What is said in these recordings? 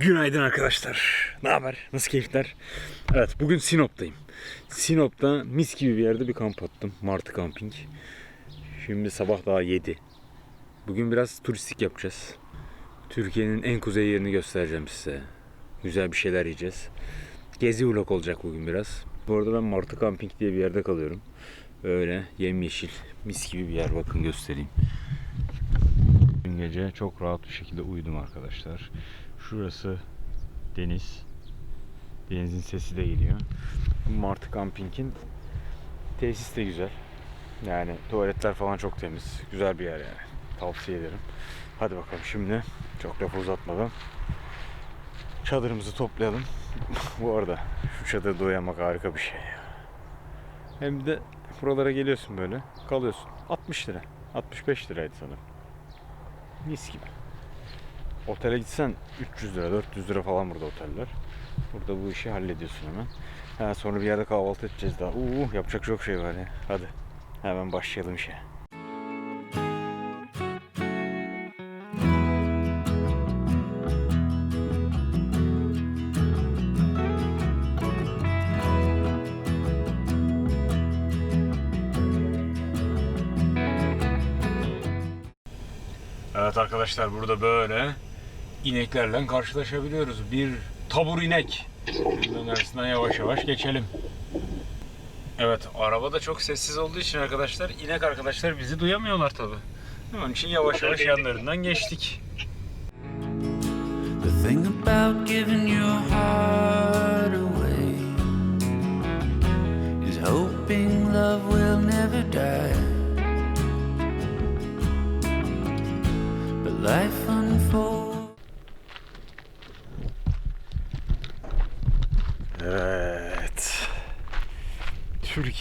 Günaydın arkadaşlar. Ne haber? Nasıl keyifler? Evet bugün Sinop'tayım. Sinop'ta mis gibi bir yerde bir kamp attım. Martı Camping. Şimdi sabah daha 7. Bugün biraz turistik yapacağız. Türkiye'nin en kuzey yerini göstereceğim size. Güzel bir şeyler yiyeceğiz. Gezi vlog olacak bugün biraz. Bu arada ben Martı Camping diye bir yerde kalıyorum. Öyle yemyeşil, mis gibi bir yer. Bakın göstereyim. Dün gece çok rahat bir şekilde uyudum arkadaşlar. Şurası deniz. Denizin sesi de geliyor. Bu Martı Camping'in tesis de güzel. Yani tuvaletler falan çok temiz. Güzel bir yer yani. Tavsiye ederim. Hadi bakalım şimdi çok lafı uzatmadan çadırımızı toplayalım. Bu arada şu çadırda uyanmak harika bir şey. Hem de buralara geliyorsun böyle kalıyorsun. 60 lira. 65 liraydı sanırım. Mis gibi. Otele gitsen 300 lira, 400 lira falan burada oteller. Burada bu işi hallediyorsun hemen. Ha, sonra bir yerde kahvaltı edeceğiz daha. Uuu yapacak çok şey var ya. Hadi hemen başlayalım işe. Evet arkadaşlar burada böyle ineklerle karşılaşabiliyoruz. Bir tabur inek. Bunların arasından yavaş yavaş geçelim. Evet araba da çok sessiz olduğu için arkadaşlar inek arkadaşlar bizi duyamıyorlar tabi. Onun için yavaş yavaş yanlarından geçtik. The thing about giving your heart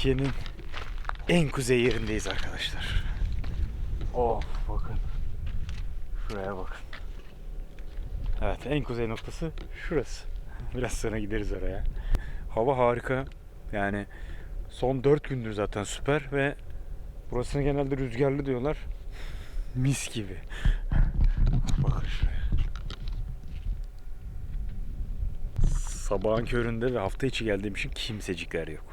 Türkiye'nin en kuzey yerindeyiz arkadaşlar. Of bakın. Şuraya bakın. Evet en kuzey noktası şurası. Biraz sonra gideriz oraya. Hava harika. Yani son 4 gündür zaten süper ve burasını genelde rüzgarlı diyorlar. Mis gibi. Bakın şuraya. Sabahın köründe ve hafta içi geldiğim için kimsecikler yok.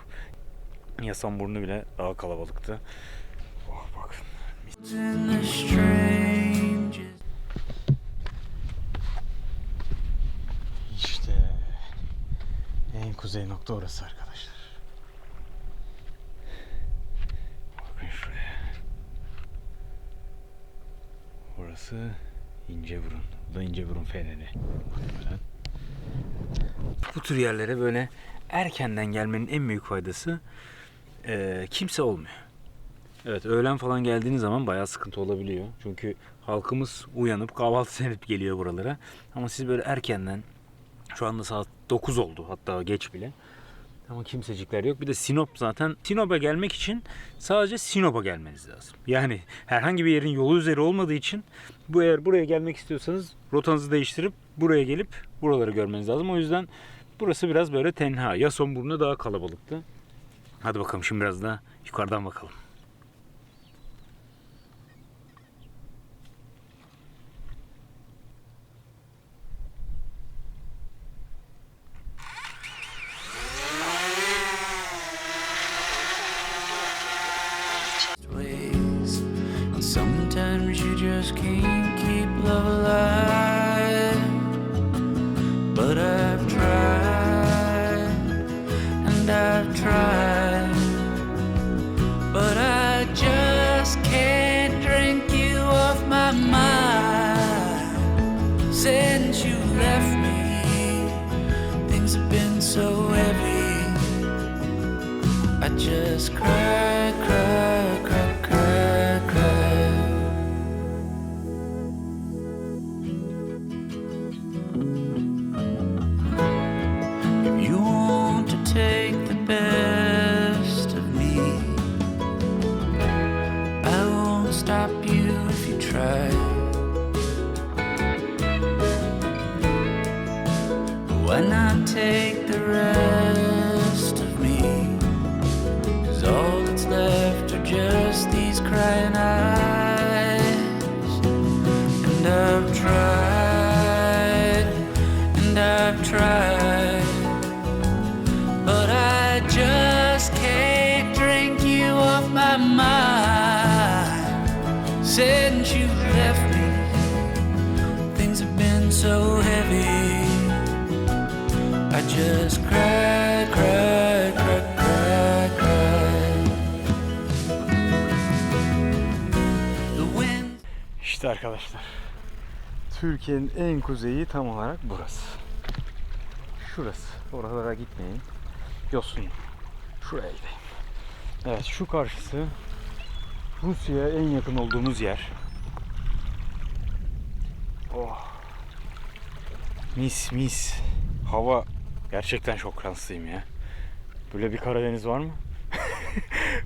Yasanburnu bile daha kalabalıktı. Oh bakın. İşte en kuzey nokta orası arkadaşlar. Bakın şuraya. Orası İnceburun. Bu da İnceburun Feneri. Bu tür yerlere böyle erkenden gelmenin en büyük faydası eee, kimse olmuyor. Evet öğlen falan geldiğiniz zaman bayağı sıkıntı olabiliyor. Çünkü halkımız uyanıp kahvaltı edip geliyor buralara. Ama siz böyle erkenden şu anda saat 9 oldu hatta geç bile. Ama kimsecikler yok. Bir de Sinop zaten. Sinop'a gelmek için sadece Sinop'a gelmeniz lazım. Yani herhangi bir yerin yolu üzeri olmadığı için bu eğer buraya gelmek istiyorsanız rotanızı değiştirip buraya gelip buraları görmeniz lazım. O yüzden burası biraz böyle tenha. Yasonburnu daha kalabalıktı. Hadi bakalım şimdi biraz da yukarıdan bakalım. I just arkadaşlar. Türkiye'nin en kuzeyi tam olarak burası. Şurası. Oralara gitmeyin. Yosun. Şuraya gideyim. Evet şu karşısı Rusya'ya en yakın olduğumuz yer. Oh. Mis mis. Hava gerçekten çok ya. Böyle bir Karadeniz var mı?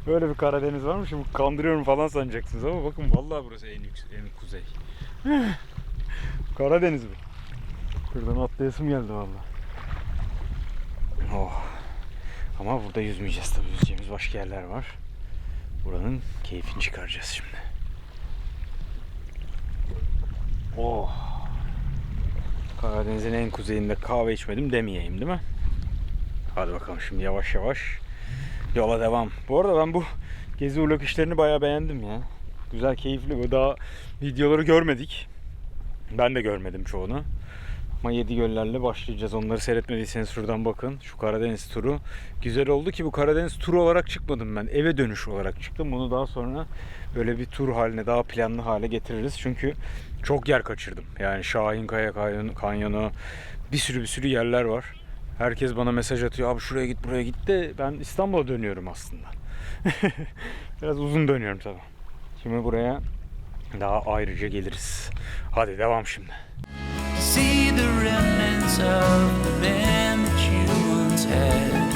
Böyle bir Karadeniz var mı? Şimdi kandırıyorum falan sanacaksınız ama bakın vallahi burası en yüksek, en kuzey. Karadeniz bu. Şuradan atlayasım geldi vallahi. Oh. Ama burada yüzmeyeceğiz tabii. Yüzeceğimiz başka yerler var. Buranın keyfini çıkaracağız şimdi. Oh. Karadeniz'in en kuzeyinde kahve içmedim demeyeyim değil mi? Hadi bakalım şimdi yavaş yavaş yola devam. Bu arada ben bu gezi vlog işlerini bayağı beğendim ya. Güzel, keyifli. Bu daha videoları görmedik. Ben de görmedim çoğunu. Ama yedi göllerle başlayacağız. Onları seyretmediyseniz şuradan bakın. Şu Karadeniz turu. Güzel oldu ki bu Karadeniz turu olarak çıkmadım ben. Eve dönüş olarak çıktım. Bunu daha sonra böyle bir tur haline, daha planlı hale getiririz. Çünkü çok yer kaçırdım. Yani Şahinkaya Kanyonu, Kanyonu bir sürü bir sürü yerler var. Herkes bana mesaj atıyor. Abi şuraya git buraya git de ben İstanbul'a dönüyorum aslında. Biraz uzun dönüyorum tabii. Şimdi buraya daha ayrıca geliriz. Hadi devam şimdi. See the remnants of the man that you once had.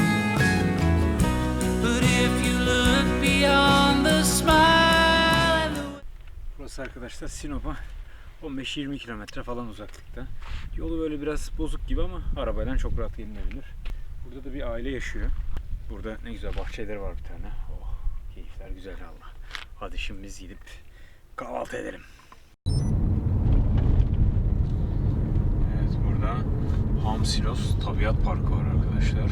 But if you look beyond the smile and the Burası arkadaşlar Sinop'a 15-20 kilometre falan uzaklıkta. Yolu böyle biraz bozuk gibi ama arabayla çok rahat gelinebilir. Burada da bir aile yaşıyor. Burada ne güzel bahçeleri var bir tane. Oh keyifler güzel Allah. Hadi şimdi biz gidip kahvaltı edelim. Evet burada Hamsilos Tabiat Parkı var arkadaşlar.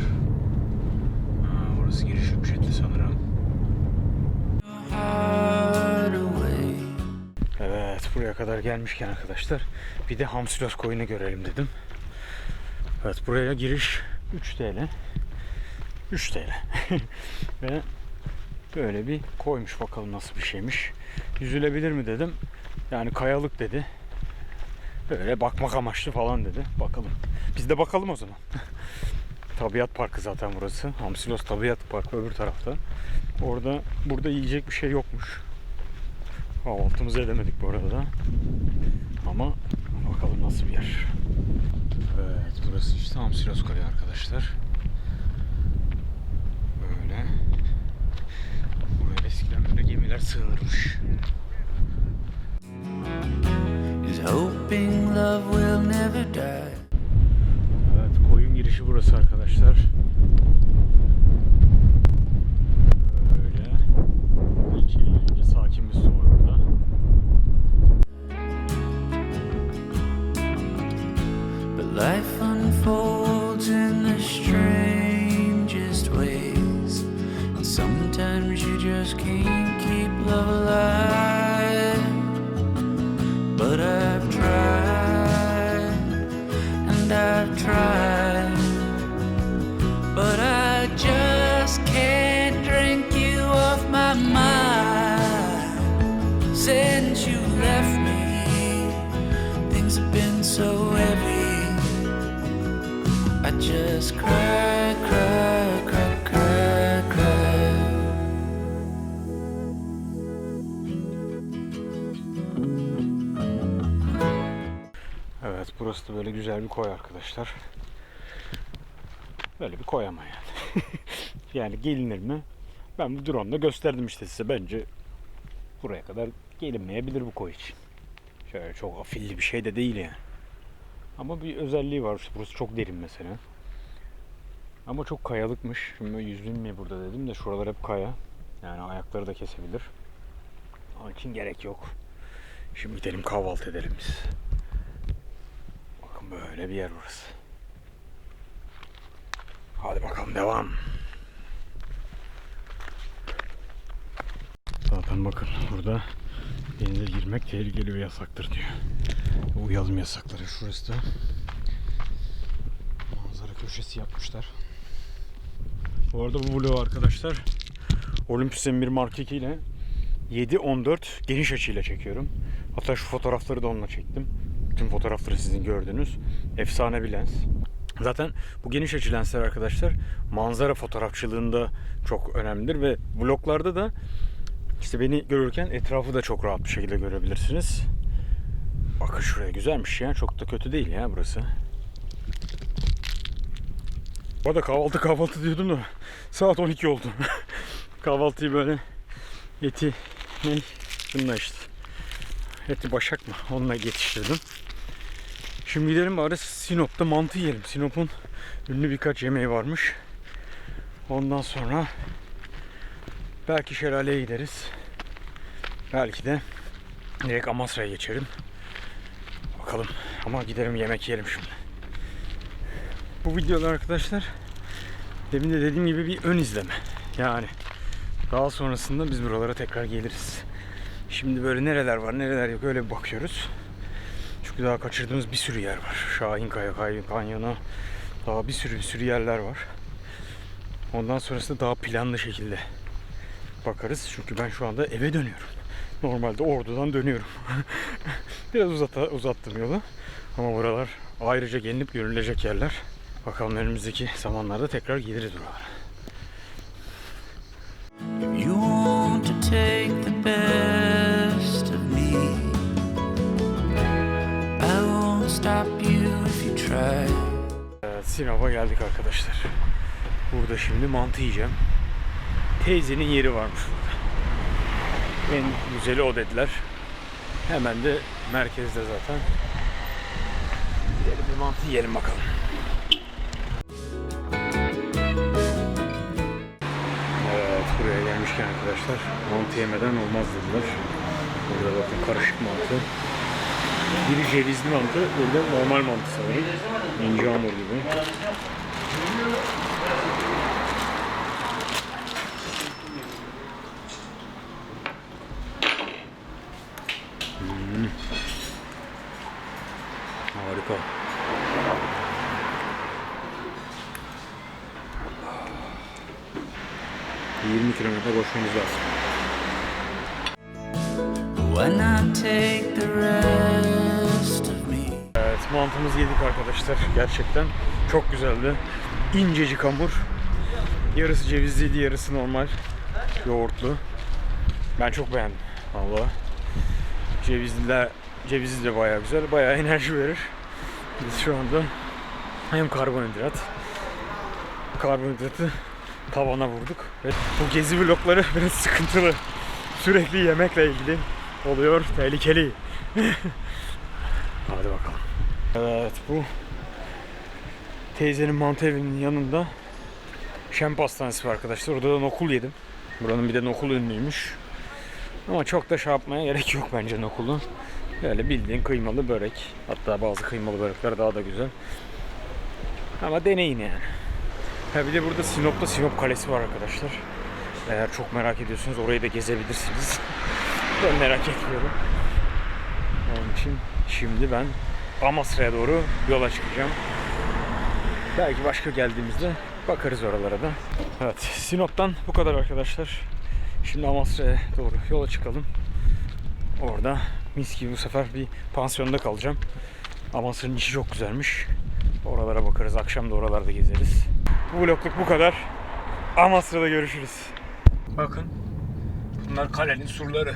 Ha, burası giriş ücretli sanırım. Evet buraya kadar gelmişken arkadaşlar bir de Hamsilos koyunu görelim dedim. Evet buraya giriş 3 TL. 3 TL. Ve böyle bir koymuş bakalım nasıl bir şeymiş. Yüzülebilir mi dedim. Yani kayalık dedi. Böyle bakmak amaçlı falan dedi. Bakalım. Biz de bakalım o zaman. Tabiat Parkı zaten burası. Hamsilos Tabiat Parkı öbür tarafta. Orada burada yiyecek bir şey yokmuş. Kahvaltımızı edemedik bu arada da. Ama bakalım nasıl bir yer. Evet burası işte Hamsilos Kale arkadaşlar. Böyle. Buraya eskiden böyle gemiler sığınırmış. Evet koyun girişi burası arkadaşlar. Life unfolds in the strangest ways. And sometimes you just can't keep love alive. But I've tried, and I've tried. But I just can't drink you off my mind. Since you left me, things have been so heavy. Evet burası da böyle güzel bir koy arkadaşlar. Böyle bir koy ama yani. yani gelinir mi? Ben bu drone'da gösterdim işte size. Bence buraya kadar gelinmeyebilir bu koy için. Şöyle çok afilli bir şey de değil yani. Ama bir özelliği var. İşte burası çok derin mesela. Ama çok kayalıkmış. Şimdi yüzüm mi burada dedim de şuralar hep kaya. Yani ayakları da kesebilir. Onun için gerek yok. Şimdi gidelim kahvaltı edelim biz. Bakın böyle bir yer burası. Hadi bakalım devam. Zaten bakın burada Denize girmek tehlikeli ve yasaktır diyor. Uyalım yasakları şurası da. Manzara köşesi yapmışlar. Bu arada bu vlog arkadaşlar Olympus M1 Mark II ile 7-14 geniş açıyla çekiyorum. Hatta şu fotoğrafları da onunla çektim. Bütün fotoğrafları sizin gördüğünüz. Efsane bir lens. Zaten bu geniş açı lensler arkadaşlar manzara fotoğrafçılığında çok önemlidir ve vloglarda da işte beni görürken etrafı da çok rahat bir şekilde görebilirsiniz. Bakın şuraya güzelmiş ya. Çok da kötü değil ya burası. Bu arada kahvaltı kahvaltı diyordum da saat 12 oldu. Kahvaltıyı böyle eti ne? Bununla işte. Eti başak mı? Onunla yetiştirdim. Şimdi gidelim bari Sinop'ta mantı yiyelim. Sinop'un ünlü birkaç yemeği varmış. Ondan sonra belki şelaleye gideriz. Belki de direkt Amasra'ya geçerim. Bakalım. Ama gidelim yemek yiyelim şimdi. Bu videolar arkadaşlar demin de dediğim gibi bir ön izleme. Yani daha sonrasında biz buralara tekrar geliriz. Şimdi böyle nereler var nereler yok öyle bir bakıyoruz. Çünkü daha kaçırdığımız bir sürü yer var. Şahin Kaya, Kay- Kanyonu, daha bir sürü bir sürü yerler var. Ondan sonrasında daha planlı şekilde bakarız. Çünkü ben şu anda eve dönüyorum. Normalde ordudan dönüyorum. Biraz uzata, uzattım yolu. Ama buralar ayrıca gelinip görülecek yerler. Bakalım önümüzdeki zamanlarda tekrar geliriz buralara. You want to take the best of me, I won't stop you if you try. Evet, Sinop'a geldik arkadaşlar. Burada şimdi mantı yiyeceğim. Teyzenin yeri varmış burada. En güzeli o dediler. Hemen de merkezde zaten. Gidelim bir mantı yiyelim bakalım. Evet buraya gelmişken arkadaşlar mantı yemeden olmaz dediler. Burada bakın karışık mantı. Biri cevizli mantı, bir de normal mantı sanırım. İnce hamur gibi. Harika. ...20 kilometre koşmamız lazım. Why not take the rest of me? Evet mantımızı yedik arkadaşlar gerçekten çok güzeldi. İncecik hamur. Yarısı cevizliydi yarısı normal yoğurtlu. Ben çok beğendim valla. Cevizliler cevizi de bayağı güzel bayağı enerji verir. Biz şu anda hem karbonhidrat karbonhidratı tavana vurduk. Ve bu gezi vlogları biraz sıkıntılı. Sürekli yemekle ilgili oluyor. Tehlikeli. Hadi bakalım. Evet bu teyzenin mantı evinin yanında Şem Pastanesi var arkadaşlar. Orada da nokul yedim. Buranın bir de nokul ünlüymüş. Ama çok da şey yapmaya gerek yok bence nokulu. Böyle bildiğin kıymalı börek. Hatta bazı kıymalı börekler daha da güzel. Ama deneyin yani. Ha bir de burada Sinop'ta Sinop Kalesi var arkadaşlar. Eğer çok merak ediyorsanız orayı da gezebilirsiniz. ben merak etmiyorum. Onun için şimdi ben Amasra'ya doğru yola çıkacağım. Belki başka geldiğimizde bakarız oralara da. Evet, Sinop'tan bu kadar arkadaşlar. Şimdi Amasra'ya doğru yola çıkalım. Orada Mis gibi bu sefer bir pansiyonda kalacağım. Avansır'ın işi çok güzelmiş. Oralara bakarız. Akşam da oralarda gezeriz. Bu vlogluk bu kadar. Amasra'da görüşürüz. Bakın. Bunlar kalenin surları.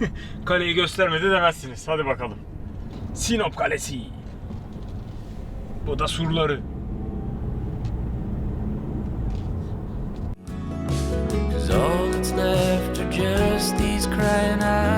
Kaleyi göstermedi demezsiniz. Hadi bakalım. Sinop Kalesi. Bu da surları. Just these crying eyes